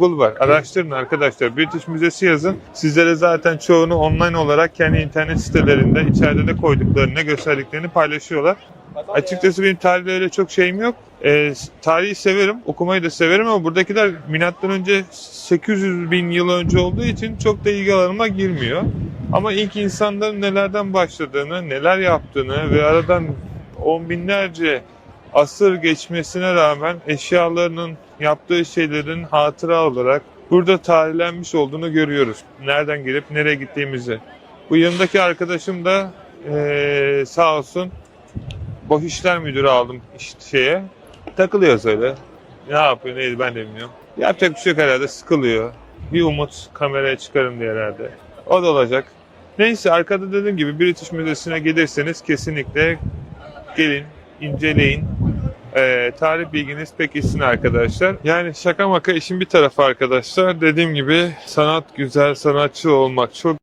Google var. Araştırın arkadaşlar. British Müzesi yazın. Sizlere zaten çoğunu online olarak kendi internet sitelerinde içeride de koyduklarını, ne gösterdiklerini paylaşıyorlar. Açıkçası benim tarihle öyle çok şeyim yok. Ee, tarihi severim, okumayı da severim ama buradakiler milattan önce 800 bin yıl önce olduğu için çok da ilgi alanıma girmiyor. Ama ilk insanların nelerden başladığını, neler yaptığını ve aradan on binlerce asır geçmesine rağmen eşyalarının yaptığı şeylerin hatıra olarak burada tarihlenmiş olduğunu görüyoruz. Nereden gelip nereye gittiğimizi. Bu yanındaki arkadaşım da eee, sağ olsun boş işler müdürü aldım işte şeye. Takılıyoruz öyle. Ne yapıyor neydi ben de bilmiyorum. Yapacak bir şey yok herhalde sıkılıyor. Bir umut kameraya çıkarım diye herhalde. O da olacak. Neyse arkada dediğim gibi British Müzesi'ne gelirseniz kesinlikle gelin, inceleyin. Ee, tarih bilginiz pekişsin arkadaşlar. Yani şaka maka işin bir tarafı arkadaşlar. Dediğim gibi sanat güzel, sanatçı olmak çok